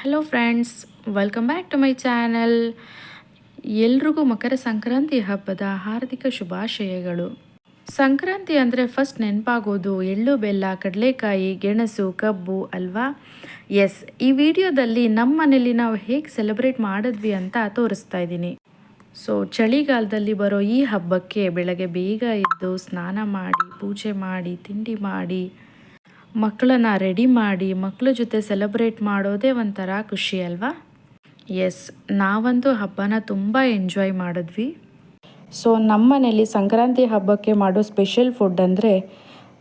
Hello friends welcome back to my channel ಎಲ್ರಿಗೂ ಮಕರ ಸಂಕ್ರಾಂತಿ ಹಬ್ಬದ ಹಾರ್ದಿಕ ಶುಭಾಶಯಗಳು. ಸಂಕ್ರಾಂತಿ ಅಂದರೆ ಫಸ್ಟ್ ನೆನಪಾಗೋದು ಎಳ್ಳು, ಬೆಲ್ಲ, ಕಡಲೆಕಾಯಿ, ಗೆಣಸು, ಕಬ್ಬು, ಅಲ್ವಾ? ಎಸ್ ಈ ವಿಡಿಯೋದಲ್ಲಿ ನಮ್ಮ ಮನೇಲಿ ನಾವು ಹೇಗೆ ಸೆಲೆಬ್ರೇಟ್ ಮಾಡಿದ್ವಿ ಅಂತ ತೋರಿಸ್ತಾ ಇದ್ದೀನಿ. ಸೊ ಚಳಿಗಾಲದಲ್ಲಿ ಬರೋ ಈ ಹಬ್ಬಕ್ಕೆ ಬೆಳಗ್ಗೆ ಬೇಗ ಎದ್ದು ಸ್ನಾನ ಮಾಡಿ, ಪೂಜೆ ಮಾಡಿ, ತಿಂಡಿ ಮಾಡಿ ಮಕ್ಕಳನ್ನ ರೆಡಿ ಮಾಡಿ ಮಕ್ಕಳ ಜೊತೆ ಸೆಲೆಬ್ರೇಟ್ ಮಾಡೋದೇ ಒಂಥರ ಖುಷಿ ಅಲ್ವಾ? ಎಸ್ ನಾವಂತೂ ಹಬ್ಬನ ತುಂಬ ಎಂಜಾಯ್ ಮಾಡಿದ್ವಿ. ಸೊ ನಮ್ಮ ಮನೇಲಿ ಸಂಕ್ರಾಂತಿ ಹಬ್ಬಕ್ಕೆ ಮಾಡೋ ಸ್ಪೆಷಲ್ ಫುಡ್ ಅಂದರೆ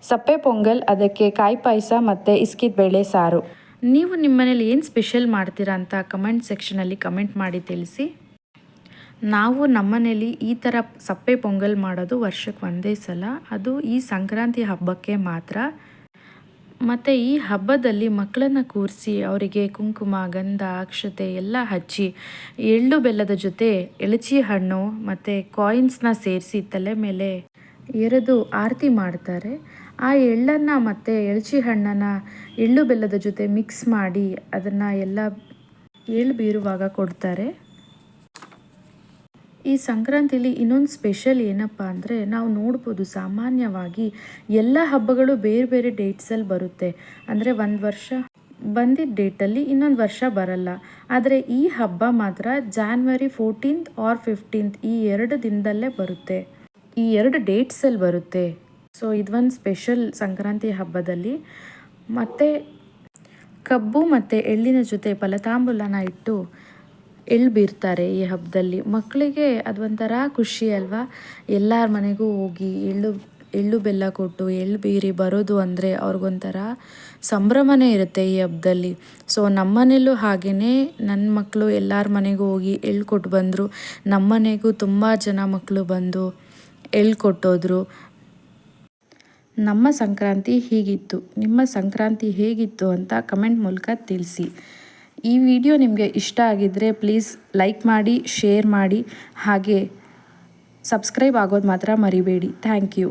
ಸಪ್ಪೆ ಪೊಂಗಲ್, ಅದಕ್ಕೆ ಕಾಯಿ ಪಾಯಸ ಮತ್ತು ಇಸ್ಕಿದ ಬೇಳೆ ಸಾರು. ನೀವು ನಿಮ್ಮ ಮನೇಲಿ ಏನು ಸ್ಪೆಷಲ್ ಮಾಡ್ತೀರಾ ಅಂತ ಕಮೆಂಟ್ ಸೆಕ್ಷನಲ್ಲಿ ಕಮೆಂಟ್ ಮಾಡಿ ತಿಳಿಸಿ. ನಾವು ನಮ್ಮನೇಲಿ ಈ ಥರ ಸಪ್ಪೆ ಪೊಂಗಲ್ ಮಾಡೋದು ವರ್ಷಕ್ಕೆ ಒಂದೇ ಸಲ. ಅದು ಈ ಸಂಕ್ರಾಂತಿ ಹಬ್ಬಕ್ಕೆ ಮಾತ್ರ. ಮತ್ತು ಈ ಹಬ್ಬದಲ್ಲಿ ಮಕ್ಕಳನ್ನು ಕೂರಿಸಿ ಅವರಿಗೆ ಕುಂಕುಮ, ಗಂಧ, ಅಕ್ಷತೆ ಎಲ್ಲ ಹಚ್ಚಿ ಎಳ್ಳು ಬೆಲ್ಲದ ಜೊತೆ ಎಳಚಿ ಹಣ್ಣು ಮತ್ತು ಕಾಯಿನ್ಸ್ನ ಸೇರಿಸಿ ತಲೆ ಮೇಲೆ ಎರೆದು ಆರತಿ ಮಾಡ್ತಾರೆ. ಆ ಎಳ್ಳನ್ನು ಮತ್ತು ಎಳಚಿ ಹಣ್ಣನ್ನು ಎಳ್ಳು ಬೆಲ್ಲದ ಜೊತೆ ಮಿಕ್ಸ್ ಮಾಡಿ ಅದನ್ನು ಎಲ್ಲ ಎಳ್ಳು ಬೀರುವಾಗ ಕೊಡ್ತಾರೆ. ಈ ಸಂಕ್ರಾಂತಿಲಿ ಇನ್ನೊಂದು ಸ್ಪೆಷಲ್ ಏನಪ್ಪ ಅಂದರೆ ನಾವು ನೋಡ್ಬೋದು ಸಾಮಾನ್ಯವಾಗಿ ಎಲ್ಲ ಹಬ್ಬಗಳು ಬೇರೆ ಬೇರೆ ಡೇಟ್ಸಲ್ಲಿ ಬರುತ್ತೆ. ಅಂದರೆ ಒಂದು ವರ್ಷ ಬಂದಿದ್ದ ಡೇಟಲ್ಲಿ ಇನ್ನೊಂದು ವರ್ಷ ಬರಲ್ಲ. ಆದರೆ ಈ ಹಬ್ಬ ಮಾತ್ರ ಜಾನ್ವರಿ ಫೋರ್ಟೀನ್ತ್ ಆರ್ ಫಿಫ್ಟೀನ್ತ್ ಈ ಎರಡು ದಿನದಲ್ಲೇ ಬರುತ್ತೆ. ಈ ಎರಡು ಡೇಟ್ಸಲ್ಲಿ ಬರುತ್ತೆ. ಸೊ ಇದೊಂದು ಸ್ಪೆಷಲ್ ಸಂಕ್ರಾಂತಿ ಹಬ್ಬದಲ್ಲಿ. ಮತ್ತು ಕಬ್ಬು ಮತ್ತು ಎಳ್ಳಿನ ಜೊತೆ ಫಲತಾಂಬುಲನ ಇಟ್ಟು ಎಳ್ಳು ಬೀರ್ತಾರೆ ಈ ಹಬ್ಬದಲ್ಲಿ? ಮಕ್ಕಳಿಗೆ ಅದೊಂಥರ ಖುಷಿ ಅಲ್ವಾ? ಎಲ್ಲರ ಮನೆಗೂ ಹೋಗಿ ಎಳ್ಳು ಎಳ್ಳು ಬೆಲ್ಲ ಕೊಟ್ಟು ಎಳ್ಳು ಬೀರಿ ಬರೋದು ಅಂದರೆ ಅವ್ರಿಗೊಂಥರ ಸಂಭ್ರಮನೇ ಇರುತ್ತೆ ಈ ಹಬ್ಬದಲ್ಲಿ ಸೊ ನಮ್ಮನೇಲೂ ಹಾಗೆಯೇ ನನ್ನ ಮಕ್ಕಳು ಎಲ್ಲರ ಮನೆಗೂ ಹೋಗಿ ಎಳ್ಳು ಕೊಟ್ಟು ಬಂದರು. ನಮ್ಮನೆಗೂ ತುಂಬ ಜನ ಮಕ್ಕಳು ಬಂದು ಎಳ್ಳು ಕೊಟ್ಟೋದ್ರು. ನಮ್ಮ ಸಂಕ್ರಾಂತಿ ಹೀಗಿತ್ತು. ನಿಮ್ಮ ಸಂಕ್ರಾಂತಿ ಹೇಗಿತ್ತು ಅಂತ ಕಮೆಂಟ್ ಮೂಲಕ ತಿಳಿಸಿ. ಈ ವಿಡಿಯೋ ನಿಮಗೆ ಇಷ್ಟ ಆಗಿದ್ದರೆ ಪ್ಲೀಸ್ ಲೈಕ್ ಮಾಡಿ, ಶೇರ್ ಮಾಡಿ, ಹಾಗೆ ಸಬ್ಸ್ಕ್ರೈಬ್ ಆಗೋದು ಮಾತ್ರ ಮರಿಬೇಡಿ. Thank you.